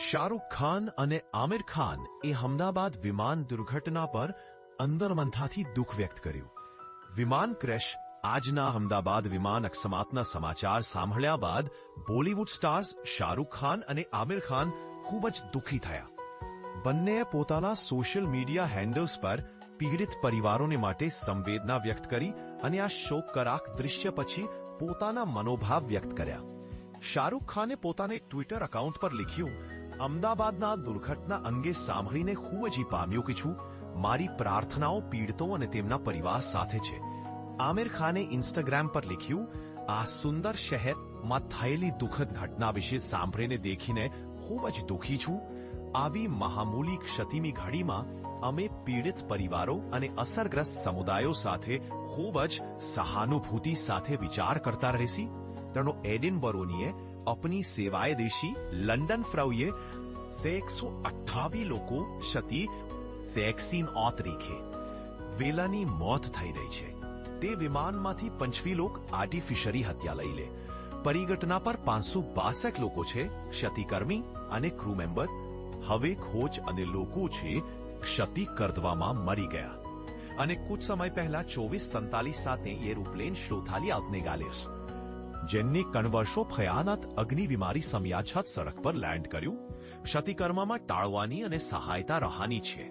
શાહરૂખ ખાન અને આમિર ખાન એ હમદાબાદ વિમાન દુર્ઘટના પર અંદરમંથાથી દુઃખ વ્યક્ત કર્યું વિમાન ક્રેશ આજના અમદાવાદ વિમાન અકસ્માતના સમાચાર સાંભળ્યા બાદ બોલીવુડ સ્ટાર્સ શાહરૂખ ખાન અને આમિર ખાન ખૂબ જ દુઃખી થયા બંનેએ પોતાના સોશિયલ મીડિયા હેન્ડલ્સ પર પીડિત પરિવારોને માટે સંવેદના વ્યક્ત કરી અને આ શોક કરાક દૃશ્ય પછી પોતાના મનોભાવ વ્યક્ત કર્યા શાહરૂખ ખાને પોતાને ટ્વિટર અકાઉન્ટ પર લખ્યું અમદાવાદના દુર્ઘટના અંગે સાંભળીને ખૂબ જ પામ્યો કે છું મારી પ્રાર્થનાઓ પીડિતો અને તેમના પરિવાર સાથે છે આમિર ખાને ઇન્સ્ટાગ્રામ પર લખ્યું આ સુંદર શહેરમાં થયેલી દુઃખદ ઘટના વિશે સાંભળીને દેખીને ખૂબ જ દુઃખી છું આવી મહામૂલી ક્ષતિની ઘડીમાં અમે પીડિત પરિવારો અને અસરગ્રસ્ત સમુદાયો સાથે ખૂબ જ સહાનુભૂતિ સાથે વિચાર કરતા રહેશી તેનો એડિન બરોનીએ अपनी सेवाएं देशी लंदन फ्राउए સેક્સો અઠ્ઠાવી લોકો ક્ષતિ સેક્સીન ઓત રેખે વેલાની મોત થઈ રહી છે તે વિમાનમાંથી પંચવી લોક આર્ટિફિશરી હત્યા લઈ લે પરિઘટના પર પાંચસો બાસઠ લોકો છે ક્ષતિકર્મી અને ક્રૂ મેમ્બર હવે ખોજ અને લોકો છે ક્ષતિ કરદવામાં મરી ગયા અને કુછ સમય પહેલા ચોવીસ સંતાલીસ સાથે એરોપ્લેન શ્રોથાલી આવતને ગાલેસ જેમને કણવર્ષો ભયાનક અગ્નિ બીમારી સમિયાછત સડક પર લેન્ડ કર્યું ક્ષતિકર્મમાં ટાળવાની અને સહાયતા રહાની છે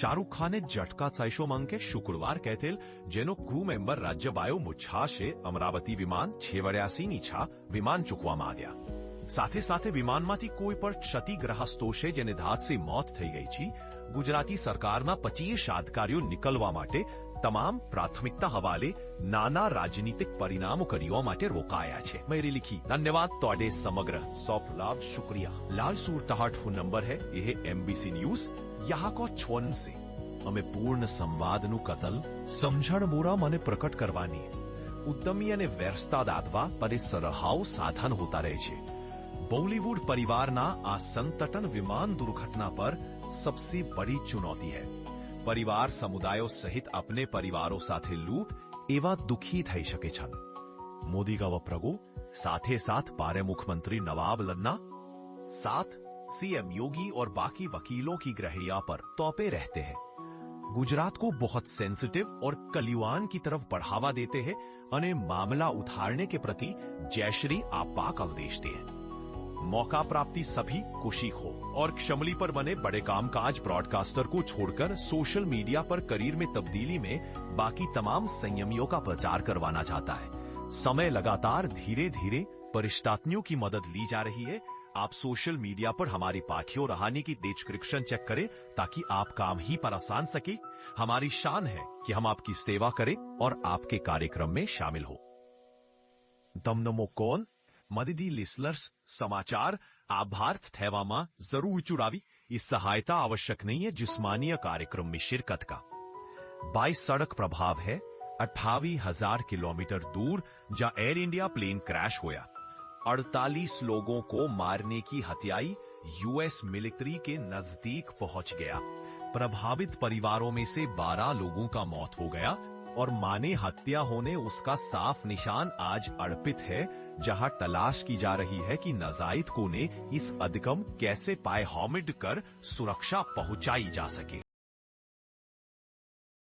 શાહરૂખ ખાને ઝટકા સાયશો મંકે શુક્રવાર કહેતેલ જેનો ક્રૂ મેમ્બર રાજ્યબાયો મુચ્છાશે અમરાવતી વિમાન છેવડ્યાસી ની છા વિમાન ચૂકવામાં આવ્યા સાથે સાથે વિમાનમાંથી કોઈ પણ ક્ષતિગ્રહસ્તો છે જેને ધાદસે મોત થઈ ગઈ છે ગુજરાતી સરકારમાં પચીસ યાદગારીઓ નીકળવા માટે તમામ પ્રાથમિકતા હવાલે નાના રાજનીતિક પરિણામો કડ્યો માટે રોકાયા છે મેરે લીખી ધન્યવાદ ટાડે સમગ્ર સોફલાબ शुक्रिया લાલસૂર તહાટ કો નંબર હે યે એમબીસી ન્યૂઝ યહા કો છન સે અમે પૂર્ણ સંવાદ નું કતલ સમજણ બોરા મને પ્રકટ કરવાની ઉદમી અને વૈરસતા દાદવા પર સરહાવ સાધન હોતા રહે છે બોલીવુડ પરિવાર ના આસંતટન વિમાન દુર્ઘટના પર સબસે બડી ચુનોતી હે परिवार समुदायों सहित अपने परिवारों साथे लूट एवा दुखी થઈ શકે છે મોદી ガ વપ્રગો સાથે ساتھ પારેમુખ મંત્રી નવાબ લન્ના સાથ સીએમ યોગી ઓર બાકી વકીલો કી ગ્રહિયા પર ટોપે રહેતે હૈ ગુજરાત કો બહોત સેન્સિટિવ ઓર કલિયાન કી તરફ બઢાવા દેતે હૈ અને મામલા ઉઠાarne કે પ્રતિ જયશ્રી આપપા કલદેશતે હૈ मौका प्राप्ति सभी खुशी हो और क्षमली पर बने बड़े कामकाज ब्रॉडकास्टर को छोड़कर सोशल मीडिया पर करियर में तब्दीली में बाकी तमाम संयमियों का प्रचार करवाना चाहता है समय लगातार धीरे धीरे परिष्ठात्मियों की मदद ली जा रही है आप सोशल मीडिया पर हमारी पाठियों रहाने की डिस्क्रिप्शन चेक करें ताकि आप काम ही पर आसान सके हमारी शान है कि हम आपकी सेवा करें और आपके कार्यक्रम में शामिल हो दमनमो कौन મદદી લિસલર્સ સમાચાર આભાર્થ થવામાં જરૂર ચुराવી ये सहायता आवश्यक नहीं है जिस्मानी कार्यक्रम में शिरकत का बाईस सड़क प्रभाव है अठावी हजार किलोमीटर दूर जहां एयर इंडिया प्लेन क्रैश होया अड़तालीस लोगों को मारने की हत्याई यूएस मिलिट्री के नजदीक पहुंच गया प्रभावित परिवारों में से बारह लोगों का मौत हो गया और माने हत्या होने उसका साफ निशान आज अड़पित है जहां तलाश की जा रही है कि नजायद को ने इस अधिगम कैसे पाए हॉमिड कर सुरक्षा पहुंचाई जा सके